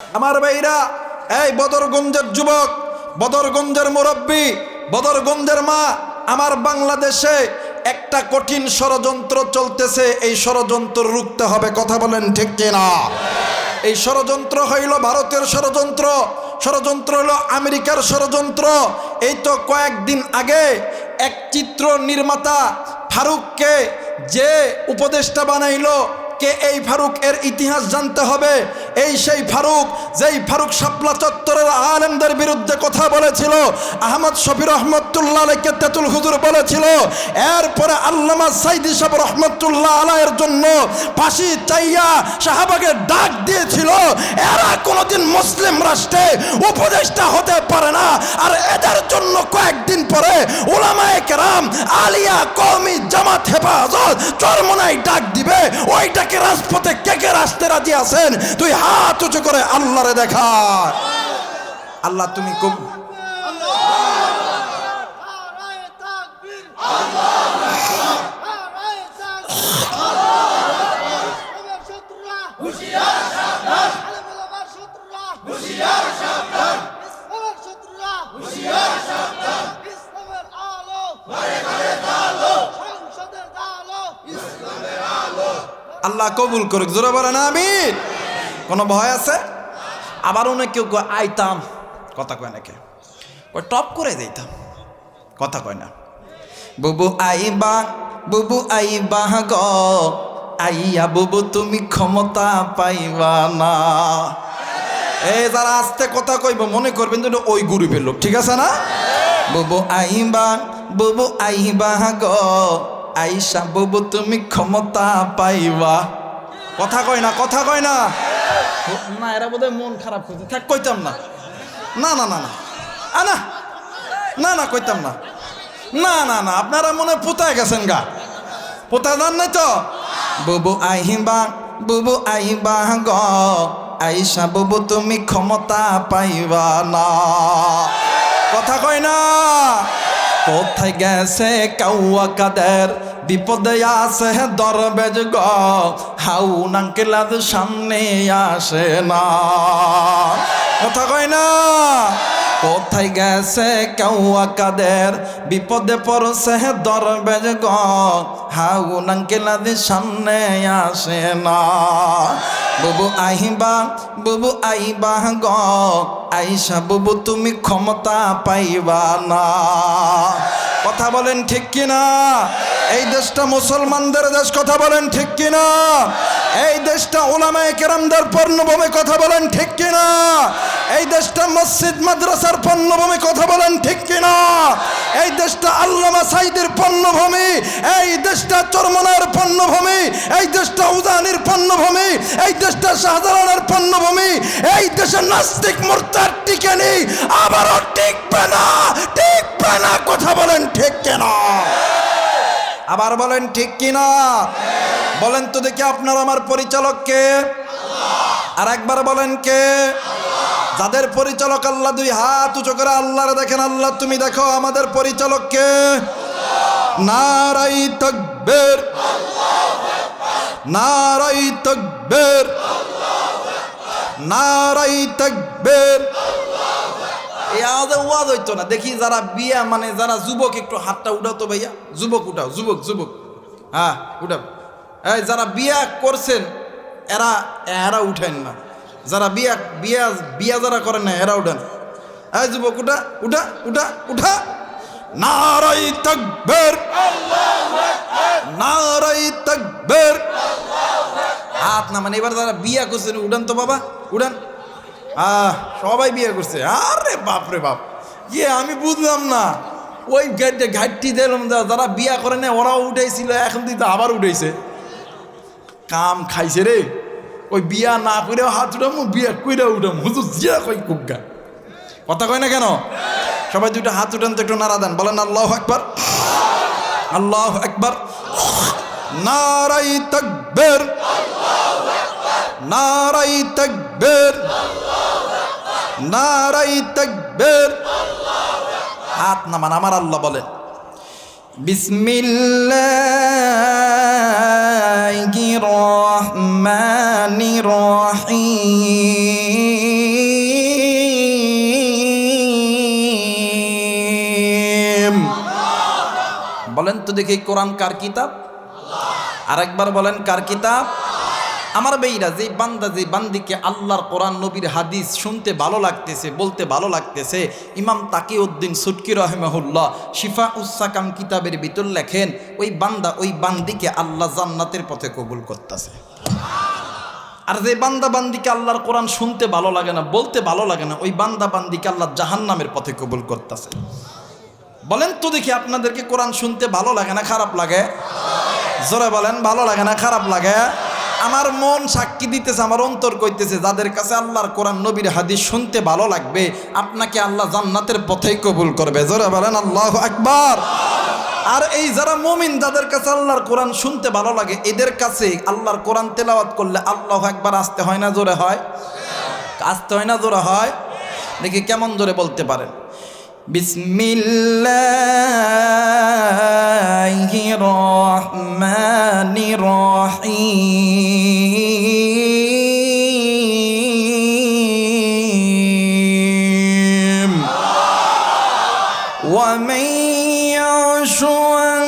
আমার ভাইরা, এই বদরগঞ্জের যুবক, বদরগঞ্জের মুরব্বী, বদরগঞ্জের মা, আমার বাংলাদেশে একটা কঠিন ষড়যন্ত্র চলতেছে, এই ষড়যন্ত্র রুখতে হবে, কথা বলেন ঠিক কিনা? এই ষড়যন্ত্র হইল ভারতের ষড়যন্ত্র ষড়যন্ত্র হলো আমেরিকার ষড়যন্ত্র। এই তো কয়েকদিন আগে এক চিত্র নির্মাতা ফারুককে যে উপদেষ্টা বানাইলো কে এই ফারুক এর ইতিহাস জানতে হবে। এই সেই ফারুক, যেই ফারুক শাপলা চত্বরের আলেমদের বিরুদ্ধে কথা বলেছিল, আহমদ শফির রহমতুল্লাহ আলাইকে তেতুল হুজুর বলেছিল। এরপরে আল্লামা সাইদি সাহেব রহমতুল্লাহ আলাইয়ের জন্য ফাঁসি চাইয়া শাহবাগে ডাক দিয়েছিল। এরা কোনোদিন মুসলিম রাষ্ট্রে উপদেষ্টা হতে পারে না। আর এদের জন্য কয়েকদিন পরে ওলামায়ে কেরাম আলিয়া কওমি জামাত হেফাজত চরমনাই ডাক দিবে। ওইটাকে রাজপথে, কে কে রাস্তে রাজি আছেন? তুই হাত উঁচু করে আল্লাহরে দেখা। আল্লাহ, তুমি হুঁশিয়ার আল্লাহ কবুল করুক। জোরে বলে না আমি কোনো ভয় আছে? আবার অনেক কেউ আইতাম। কথা কয় নাকি কয়, টপ করে দিতাম। কথা কয় না। বুবু আইবা বুবু আইবা গ। আইয়া বুবু, তুমি ক্ষমতা পাইবা না। এই যারা আস্তে কথা কইব, মনে করবেন যে ওই গ্রুপের লোক, ঠিক আছে না? বুবু আইবা বুবু আইবা গ। আইসা বুবু তুমি ক্ষমতা পাইবা। কথা কয় না কথা কয় না। না এরা বোধহয় মন খারাপ করছে। থাক কইতাম না। না না না না। আ না। না না কইতাম না। না না না আপনারা মনে পোতায় গেছেন গা। পোতা যান নাই তো? বুবু আহিবা বুবু আহিবা গ। আইসা বুবু তুমি ক্ষমতা পাইবা না। কথা কয় না। কোথায় গেছে কাউয়া কাদের? বিপদে আছে দরবেজ গ, হাউ নাঙ্কেলাদ সামনে আসে না। কথা কয় না? কোথায় গেছে কাউয়া কাদের বিপদে পড়ছে দরবেজ গ, হাউ নাঙ্কেলাদ সামনে আসে না। বুবু আহিবা, বুবু আইবা গ আইসা বুবু তুমি ক্ষমতা পাইবা না। কথা বলেন ঠিক কিনা? এই দেশটা মুসলমানদের দেশ, কথা বলেন ঠিক কিনা? এই দেশটা ওলামায়ে কেরামদের পণ্যভূমি, কথা বলেন ঠিক কিনা? এই দেশটা মসজিদ, মাদ্রাসার পণ্যভূমি, কথা বলেন ঠিক কিনা? এই দেশটা আল্লামা সাইদের পণ্যভূমি, এই দেশটা চরমনার পণ্যভূমি, এই দেশটা উদানির পণ্যভূমি, এই দেশটা শাহজালালের পণ্যভূমি, এই দেশে নাস্তিক মোর্চার টিকে নেই, আবারও টিকবে না টিকবে না, কথা বলেন ঠিক কিনা? আবার বলেন, ঠিক কিনা? বলেন তো দেখি আপনার আমার পরিচালক কে? আর একবার বলেন কে? যাদের পরিচালক আল্লাহ, দুই হাত উঁচু করে আল্লাহরে দেখেন, আল্লাহ, তুমি দেখো আমাদের পরিচালক কে? নারাই তকবের। নারাই তকবের। নারাই তকবের। এই আওয়াজে ওয়াজ হইতো না। দেখি যারা বিয়া মানে যারা যুবক, একটু হাতটা উঠাও তো ভাইয়া। যুবক উঠাও, যুবক যুবক। হ্যাঁ উঠাও। এই যারা বিয়া করছেন, এরা এরা উঠেন না। যারা বিয়া বিয়া বিয়া যারা করেন না, এরা উঠেন। এই যুবক, উঠা উঠা উঠা উঠা। নারাই তকবের। নারাই তকবের। হাত না মানে এবার যারা বিয়া করছেন, উঠান তো বাবা, উঠান। আহ, সবাই বিয়ে করছে। আরে বাপ রে বাপ। ইয়ে আমি বুঝলাম না। ওই ঘাটে ঘাটটি দিলাম যারা বিয়া করে না ওরাও উঠেছিল এখন দিতে আবার উঠেছে কাম খাইছে রে। ওই বিয়া না করে হাত উঠাম, বিয়া কইরা উঠাম। হুজুর জিয়া কই কুগা কথা কয় না কেন? সবাই দুটো হাত উঠান তো একটু নাড়া দেন। বলেন, আল্লাহ একবার আল্লাহ একবার নারাই তকবের। নারাই তকবের। নারাই তাকবীর। হাত নামান, আমার আল্লাহ বলেন বিসমিল্লাহির বলেন তো দেখি কোরআন কার কিতাব? আরেকবার বলেন কার কিতাব? আমার বেইরা যে বান্দা, যে বান্দিকে আল্লাহর কোরআন, নবীর হাদিস শুনতে ভালো লাগতেছে, বলতে ভালো লাগতেছে, ইমাম তাকি উদ্দিন সুটকি রহমাহুল্লাহ শিফা উসাকাম কিতাবের ভিতর লেখেন, ওই বান্দা ওই বান্দিকে আল্লাহ জান্নাতের পথে কবুল করতেছে। আর যে বান্দা বান্দিকে আল্লাহর কোরআন শুনতে ভালো লাগে না, বলতে ভালো লাগে না, ওই বান্দা বান্দিকে আল্লাহ জাহান্নামের পথে কবুল করতেছে। বলেন তো দেখি আপনাদেরকে কোরআন শুনতে ভালো লাগে না, খারাপ লাগে? জোরে বলেন, ভালো লাগে না, খারাপ লাগে? আমার মন সাক্ষী দিতেছে, আমার অন্তর কইতেছে, যাদের কাছে আল্লাহর কোরআন, নবীর হাদিস শুনতে ভালো লাগবে, আপনাকে আল্লাহ জান্নাতের পথেই কবুল করবে। জোরে বলেন, আল্লাহ আকবার। আর এই যারা মমিন, যাদের কাছে আল্লাহর কোরআন শুনতে ভালো লাগে, এদের কাছে আল্লাহর কোরআন তেলাওয়াত করলে আল্লাহ একবার আসতে হয় না, জোরে হয়? আসতে হয় না, জোরে হয়? দেখি কেমন জোরে বলতে পারেন। بسم الله الرحمن الرحيم ومن يعش عن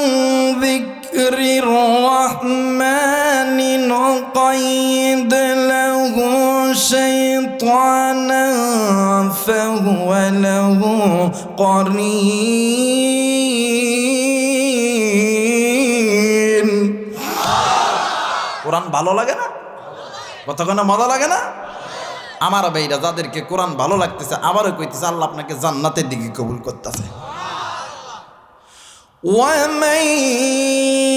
ذكر الرحمن فهو له قرين কোরআন ভালো লাগে না কতক্ষণ মজা লাগে না আমার ভাইরা যাদেরকে কোরআন ভালো লাগতেছে আবারও কইতেছে আল্লাহ আপনাকে জান্নাতের দিকে কবুল করতেছে ومن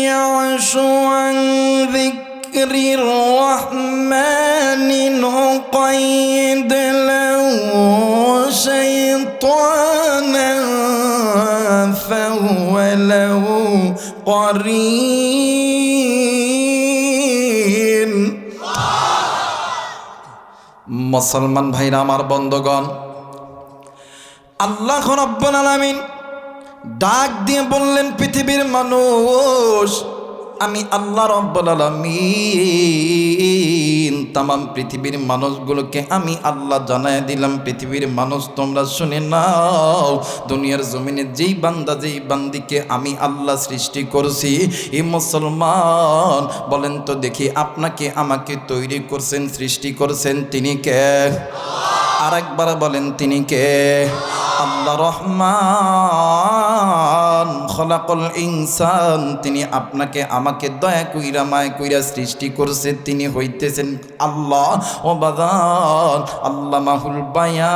يعش عن ذكر الرحمن نقيد له شيطانا فهو له قرين মুসলমান ভাইরা আমার বন্ধগণ আল্লাহ রব্বুল আলামিন ডাক দিয়ে বললেন পৃথিবীর মানুষ আমি আল্লাহ রব্বুল আলামিন। তামাম পৃথিবীর মানুষগুলোকে আমি আল্লাহ জানাই দিলাম, পৃথিবীর মানুষ তোমরা শুনে নাও। দুনিয়ার জমিনে যেই বান্দা, যেই বান্দিকে আমি আল্লাহ সৃষ্টি করছি এই মুসলমান, বলেন তো দেখি আপনাকে আমাকে তৈরি করছেন, সৃষ্টি করছেন তিনি কে? আরেকবার বলেন তিনি কে? আল্লাহ রহমান, খলাকল ইনসান, তিনি আপনাকে আমাকে দয়া কইরা, মায় কইরা সৃষ্টি করছে, তিনি হইতেছেন আল্লাহ ও বাদান আল্লাহ মাহুল বায়া